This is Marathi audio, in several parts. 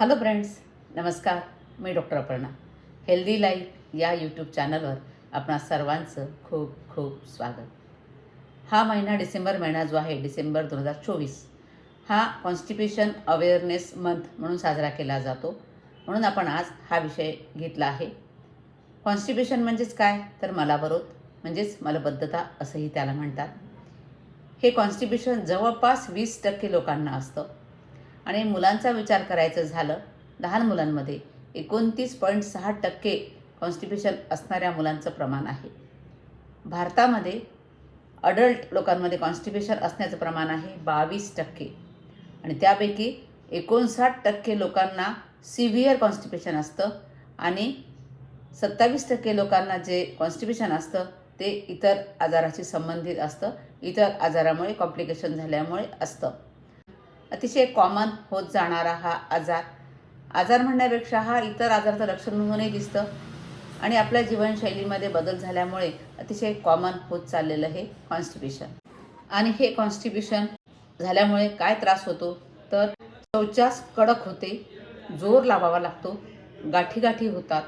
हॅलो फ्रेंड्स नमस्कार. मी डॉक्टर अपर्णा. हेल्दी लाईफ या यूट्यूब चॅनलवर आपणा सर्वांचं खूप खूप स्वागत. हा महिना डिसेंबर महिना जो आहे डिसेंबर दोन हजार चोवीस हा कॉन्स्टिप्युशन अवेअरनेस मंथ म्हणून साजरा केला जातो. म्हणून आपण आज हा विषय घेतला आहे. कॉन्स्टिप्युशन म्हणजेच काय? तर मलावरोध म्हणजेच मलबद्धता असंही त्याला म्हणतात. हे कॉन्स्टिप्युशन जवळपास वीस टक्के लोकांना असतं. आणि मुलांचा विचार करायचं झालं लहान मुलांमध्ये एकोणतीस पॉईंट सहा टक्के कॉन्स्टिप्युशन असणाऱ्या मुलांचं प्रमाण आहे. भारतामध्ये अडल्ट लोकांमध्ये कॉन्स्टिप्युशन असण्याचं प्रमाण आहे बावीस टक्के. आणि त्यापैकी एकोणसाठ टक्के लोकांना सिव्हिअर कॉन्स्टिप्युशन असतं आणि सत्तावीस टक्के लोकांना जे कॉन्स्टिप्युशन असतं ते इतर आजाराशी संबंधित असतं. इतर आजारामुळे कॉम्प्लिकेशन झाल्यामुळे असतं. अतिशय कॉमन होत जाणारा हा आजार. आजार म्हणण्यापेक्षा हा इतर आजाराचं लक्षण म्हणूनही दिसतं. आणि आपल्या जीवनशैलीमध्ये बदल झाल्यामुळे अतिशय कॉमन होत चाललेलं हे कॉन्स्टिप्युशन आणि हे कॉन्स्टिप्युशन झाल्यामुळे काय त्रास होतो? तर शौचास कडक होते जोर लावावा लागतो गाठीगाठी होतात.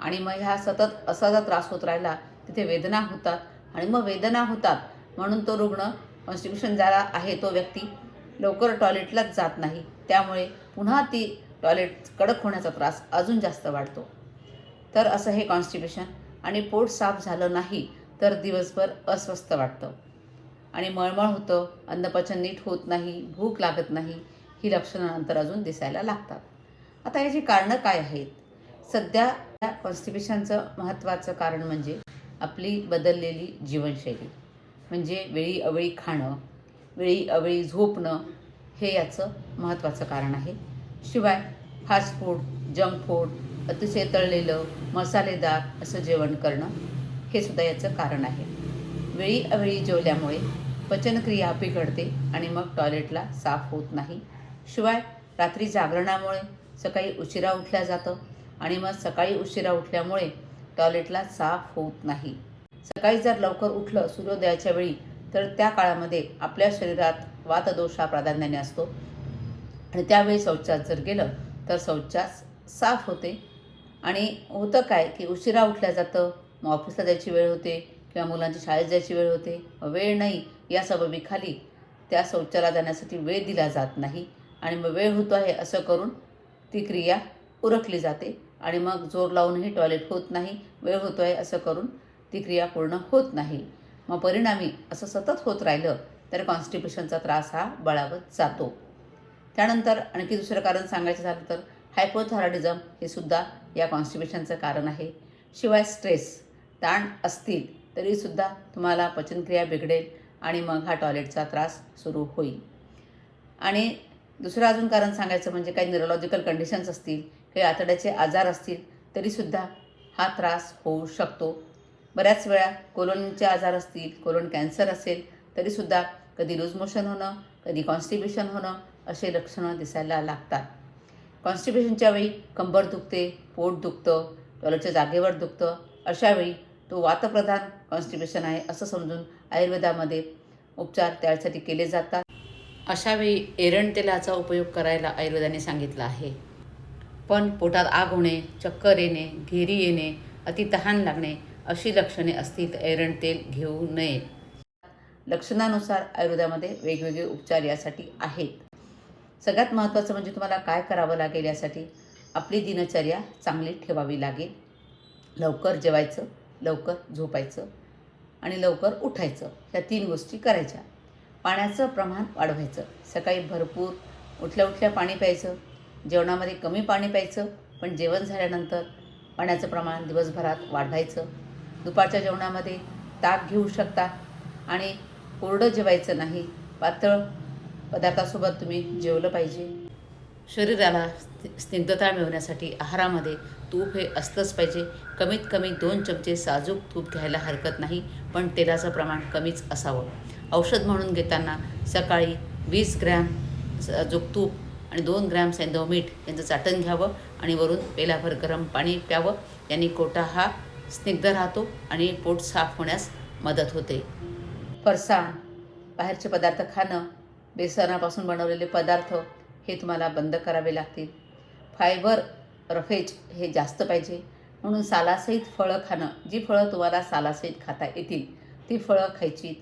आणि मग ह्या सतत असा जर त्रास होत राहिला तिथे वेदना होतात. आणि मग वेदना होतात म्हणून तो रुग्ण कॉन्स्टिप्युशन ज्याला आहे तो व्यक्ती लवकर टॉयलेटलाच जात नाही. त्यामुळे पुन्हा ती टॉयलेट कडक होण्याचा त्रास अजून जास्त वाढतो. तर असं हे कॉन्स्टिपेशन. आणि पोट साफ झालं नाही तर दिवसभर अस्वस्थ वाटतं. आणि मळमळ होतं अन्नपचन नीट होत नाही भूक लागत नाही ही लक्षणं नंतर अजून दिसायला लागतात. आता याची कारणं काय आहेत? सध्या या कॉन्स्टिप्युशनचं महत्त्वाचं कारण म्हणजे आपली बदललेली जीवनशैली. म्हणजे वेळी अवेळी खाणं वेळी अवेळी झोपणं हे याचं महत्त्वाचं कारण आहे. शिवाय फास्ट फूड जंक फूड अतिशय तळलेलं मसालेदार असं जेवण करणं हे सुद्धा याचं कारण आहे. वेळी अवेळी जेवल्यामुळे पचनक्रिया बिघडते आणि मग टॉयलेटला साफ होत नाही. शिवाय रात्री जागरणामुळे सकाळी उशिरा उठल्या जातं आणि मग सकाळी उशिरा उठल्यामुळे टॉयलेटला साफ होत नाही. सकाळी जर लवकर उठलं सूर्योदयाच्या वेळी तर त्या काळामध्ये आपल्या शरीरात वातदोष हा प्राधान्याने असतो. आणि त्यावेळी शौचास जर गेलं तर शौचास साफ होते. आणि होतं काय की उशिरा उठल्या जातं मग ऑफिसला जायची वेळ होते किंवा मुलांची शाळेत जायची वेळ होते. वेळ नाही या सबबीखाली त्या शौचाला जाण्यासाठी वेळ दिला जात नाही. आणि मग वेळ होतो आहे असं करून ती क्रिया उरकली जाते. आणि मग जोर लावूनही टॉयलेट होत नाही वेळ होतो आहे असं करून ती क्रिया पूर्ण होत नाही. मग परिणामी असं सतत होत राहिलं तर कॉन्स्टिप्युशनचा त्रास हा बळावत जातो. त्यानंतर आणखी दुसरं कारण सांगायचं झालं तर हायपोथायरॉइडिझम हे सुद्धा या कॉन्स्टिप्युशनचं कारण आहे. शिवाय स्ट्रेस ताण असतील तरीसुद्धा तुम्हाला पचनक्रिया बिघडेल आणि मग हा टॉयलेटचा त्रास सुरू होईल. आणि दुसरं अजून कारण सांगायचं म्हणजे काही न्यूरोलॉजिकल कंडिशन्स असतील काही आतड्याचे आजार असतील तरीसुद्धा हा त्रास होऊ शकतो. बऱ्याच वेळा कोलोनचे आजार असतील कोलोन कॅन्सर असेल तरीसुद्धा कधी लूज मोशन होणं कधी कॉन्स्टिब्युशन होणं असे लक्षणं दिसायला लागतात. कॉन्स्टिब्युशनच्या वेळी कंबर दुखते पोट दुखतं टॉयलेटच्या जागेवर दुखतं अशावेळी तो वातप्रधान कॉन्स्टिब्युशन आहे असं समजून आयुर्वेदामध्ये उपचार त्यासाठी केले जातात. अशावेळी एरण तेलाचा उपयोग करायला आयुर्वेदाने सांगितलं आहे. पण पोटात आग होणे चक्कर येणे घेरी येणे अति तहान लागणे अशी लक्षणे असतील तर एरण तेल घेऊ नये. लक्षणानुसार आयुर्वेदामध्ये वेगवेगळे उपचार यासाठी आहेत. सगळ्यात महत्त्वाचं म्हणजे तुम्हाला काय करावं लागेल यासाठी आपली दिनचर्या चांगली ठेवावी लागेल. लवकर जेवायचं लवकर झोपायचं आणि लवकर उठायचं ह्या तीन गोष्टी करायच्या. पाण्याचं प्रमाण वाढवायचं. सकाळी भरपूर उठल्या उठल्या पाणी प्यायचं. जेवणामध्ये कमी पाणी प्यायचं. पण जेवण झाल्यानंतर पाण्याचं प्रमाण दिवसभरात वाढवायचं. दुपारच्या जेवणामध्ये ताक घेऊ शकता. आणि कोरडं जेवायचं नाही. पातळ पदार्थासोबत तुम्ही जेवलं पाहिजे. शरीराला स्निग्धता मिळवण्यासाठी आहारामध्ये तूप हे असतंच पाहिजे. कमीत कमी दोन चमचे साजूक तूप घ्यायला हरकत नाही पण तेलाचं प्रमाण कमीच असावं. औषध म्हणून घेताना सकाळी वीस ग्रॅम साजूक तूप आणि दोन ग्रॅम सैंधव मीठ यांचं चाटण घ्यावं आणि वरून पेलाभर गरम पाणी प्यावं. यांनी कोटा हा स्निग्ध राहतो आणि पोट साफ होण्यास मदत होते. फरसाण बाहेरचे पदार्थ खाणं बेसनापासून बनवलेले पदार्थ हे तुम्हाला बंद करावे लागतील. फायबर रफेज हे जास्त पाहिजे. म्हणून सालासहित फळं खाणं जी फळं तुम्हाला सालासहित खाता येतील ती फळं खायची.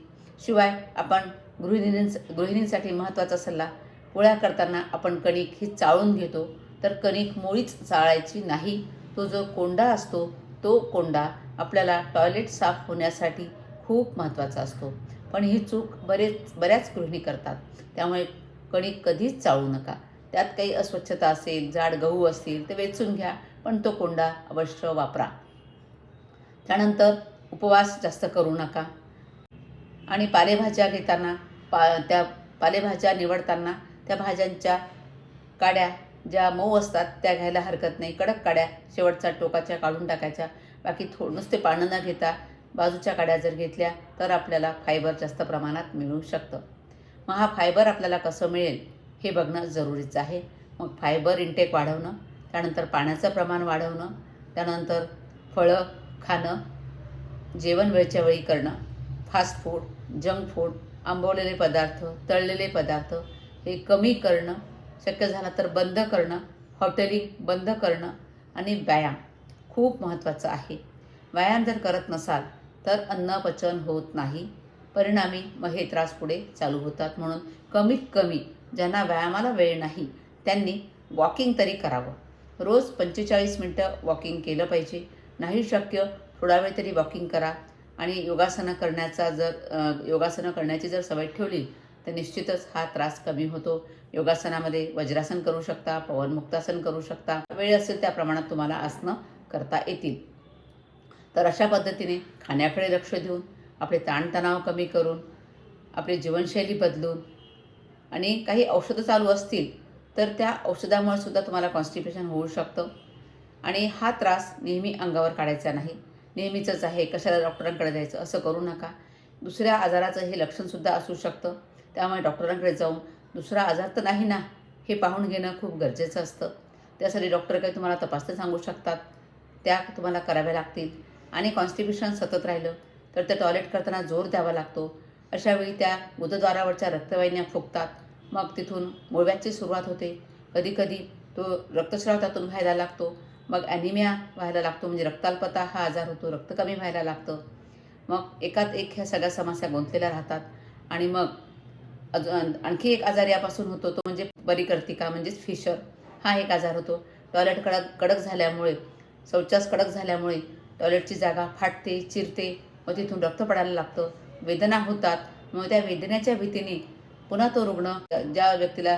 शिवाय आपण गृहिणींस गृहिणींसाठी महत्त्वाचा सल्ला पोळ्या करताना आपण कणिक ही चाळून घेतो तर कणिक मुळीच चाळायची नाही. तो जो कोंडा असतो तो कोंडा आपल्याला टॉयलेट साफ होण्यासाठी खूप महत्त्वाचा असतो. पण ही चूक बरेच बऱ्याच गृहिणी करतात. त्यामुळे कणिक कधीच चाळू नका. त्यात काही अस्वच्छता असेल जाड गहू असतील ते वेचून घ्या पण तो कोंडा अवश्य वापरा. त्यानंतर उपवास जास्त करू नका. आणि पालेभाज्या घेताना पा त्या पालेभाज्या निवडताना त्या भाज्यांच्या काड्या ज्या मऊ असतात त्या घ्यायला हरकत नाही. कडक काड्या शेवटच्या टोकाच्या काढून टाकायच्या. बाकी थो नुसते पानं न घेता बाजूच्या काड्या जर घेतल्या तर आपल्याला फायबर जास्त प्रमाणात मिळू शकतं. मग हा फायबर आपल्याला कसं मिळेल हे बघणं जरुरीचं आहे. मग फायबर इंटेक वाढवणं त्यानंतर पाण्याचं प्रमाण वाढवणं त्यानंतर फळं खाणं जेवण वेळच्या वेळी करणं फास्ट फूड जंक फूड आंबवलेले पदार्थ तळलेले पदार्थ हे कमी करणं शक्य झालं तर बंद करणं हॉटेलिंग बंद करणं आणि व्यायाम खूप महत्त्वाचं आहे. व्यायाम जर करत नसाल तर अन्न पचन होत नाही. परिणामी मग हे त्रास पुढे चालू होतात. म्हणून कमीत कमी ज्यांना व्यायामाला वेळ नाही त्यांनी वॉकिंग तरी करावं. रोज पंचेचाळीस मिनटं वॉकिंग केलं पाहिजे. नाही शक्य थोडा वेळ तरी वॉकिंग करा. आणि योगासनं करण्याचा जर योगासनं करण्याची जर सवय ठेवली तर निश्चितच हा त्रास कमी होतो. योगासनामध्ये वज्रासन करू शकता पवनमुक्तासन करू शकता. वेळ असेल त्या प्रमाणात तुम्हाला आसनं करता येतील. तर अशा पद्धतीने खाण्याकडे लक्ष देऊन आपले ताणतणाव कमी करून आपली जीवनशैली बदलून आणि काही औषधं चालू असतील तर त्या औषधामुळे सुद्धा तुम्हाला कॉन्स्टिपेशन होऊ शकतं. आणि हा त्रास नेहमी अंगावर काढायचा नाही. नेहमीचंच आहे. कशाला डॉक्टरांकडे जायचं? असं करू नका. दुसऱ्या आजाराचं हे लक्षणसुद्धा असू शकतं. त्यामुळे डॉक्टरांकडे जाऊन दुसरा आजार तर नाही ना हे पाहून घेणं खूप गरजेचं असतं. त्यासाठी डॉक्टर काही तुम्हाला तपासण्या सांगू शकतात. त्या तुम्हाला कराव्या लागतील. आणि कॉन्स्टिब्युशन सतत राहिलं तर त्या टॉयलेट करताना जोर द्यावा लागतो. अशावेळी त्या गुदद्वारावरच्या रक्तवाहिन्या फुकतात मग तिथून मुळव्याची सुरुवात होते. कधीकधी तो रक्तस्राव त्यातून व्हायला लागतो. मग ॲनिमिया व्हायला लागतो म्हणजे रक्ताल्पता हा आजार होतो रक्त कमी व्हायला लागतं. मग एकात एक ह्या सगळ्या समस्या गुंतलेल्या राहतात. आणि मग अजून आणखी एक आजार यापासून होतो तो म्हणजे परिकर्तिका म्हणजेच फिशर. हा एक आजार होतो. टॉयलेट कडक कडक झाल्यामुळे शौचास कडक झाल्यामुळे टॉयलेटची जागा फाटते चिरते व तिथून रक्त पडायला लागतं. वेदना होतात. मग त्या वेदनेच्या भीतीने पुन्हा तो रुग्ण ज्या व्यक्तीला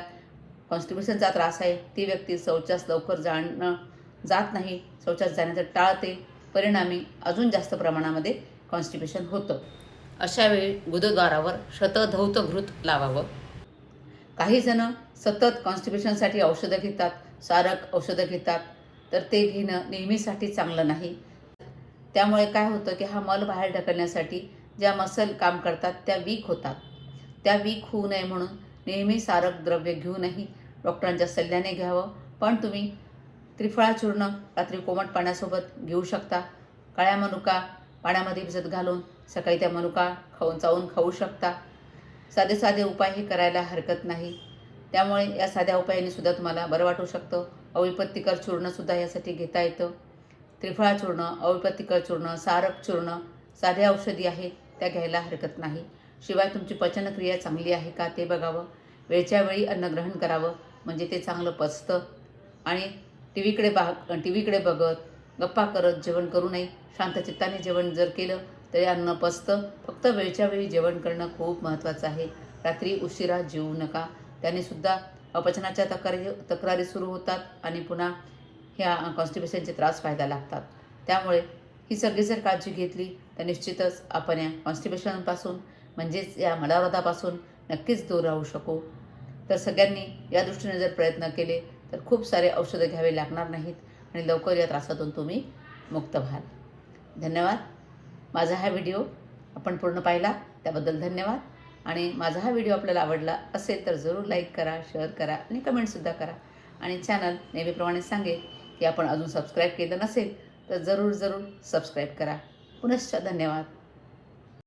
कॉन्स्टिब्युशनचा त्रास आहे ती व्यक्ती शौचास लवकर जाणं जात नाही. शौचास जाण्याचं टाळते. परिणामी अजून जास्त प्रमाणामध्ये कॉन्स्टिब्युशन होतं. अशावेळी गुदद्वारावर शतधौत घृत लावावं. काहीजणं सतत कॉन्स्टिपेशनसाठी औषधं घेतात सारक औषधं घेतात तर ते घेणं नेहमीसाठी चांगलं नाही. त्यामुळे काय होतं की हा मल बाहेर ढकलण्यासाठी ज्या मसल काम करतात त्या वीक होतात. त्या वीक होऊ नये म्हणून नेहमी सारक द्रव्य घेऊनही डॉक्टरांच्या सल्ल्याने घ्यावं. पण तुम्ही त्रिफळा चूर्ण रात्री कोमट पाण्यासोबत घेऊ शकता. काळ्या मनुका पाण्यामध्ये भिजत घालून सकाळी त्या मनुका खाऊन चावून खाऊ शकता. साधे साधे उपाय हे करायला हरकत नाही. त्यामुळे या साध्या उपायाने सुद्धा तुम्हाला बरं वाटू शकतं. अविपत्तिकर चूर्णसुद्धा यासाठी घेता येतं. त्रिफळा चूर्ण अविपत्तिकर चूर्ण सारक चूर्ण साध्या औषधी आहेत त्या घ्यायला हरकत नाही. शिवाय तुमची पचनक्रिया चांगली आहे का ते बघावं. वेळच्या वेळी अन्न ग्रहण करावं म्हणजे ते चांगलं पचतं. आणि टी व्हीकडे बा टी व्हीकडे बघत गप्पा करत जेवण करू नये. शांत चित्ताने जेवण जर केलं तरी अन्न पचतं फक्त वेळच्या वेळी जेवण करणं खूप महत्त्वाचं आहे. रात्री उशिरा जेवू नका. त्याने सुद्धा अपचनाच्या तक्रारी तक्रारी सुरू होतात आणि पुन्हा ह्या कॉन्स्टिपेशनचे त्रास व्हायला लागतात. त्यामुळे ही सगळी जर काळजी घेतली तर निश्चितच आपण या कॉन्स्टिपेशनपासून म्हणजेच या मलावरदापासून नक्कीच दूर राहू शकू. तर सगळ्यांनी या दृष्टीने जर प्रयत्न केले तर खूप सारे औषधं घ्यावे लागणार नाहीत आणि लवकर या त्रासातून तुम्ही मुक्त व्हाल. धन्यवाद. माझा हा व्हिडिओ आपण पूर्ण पाहिला त्याबद्दल धन्यवाद. आणि माझा हा व्हिडिओ आपल्याला आवडला असेल तर जरूर लाईक करा शेअर करा आणि कमेंटसुद्धा करा. आणि चॅनल नेहमीप्रमाणे सांगेल की आपण अजून सबस्क्राईब केलं नसेल तर जरूर जरूर सबस्क्राईब करा. पुनश्च धन्यवाद.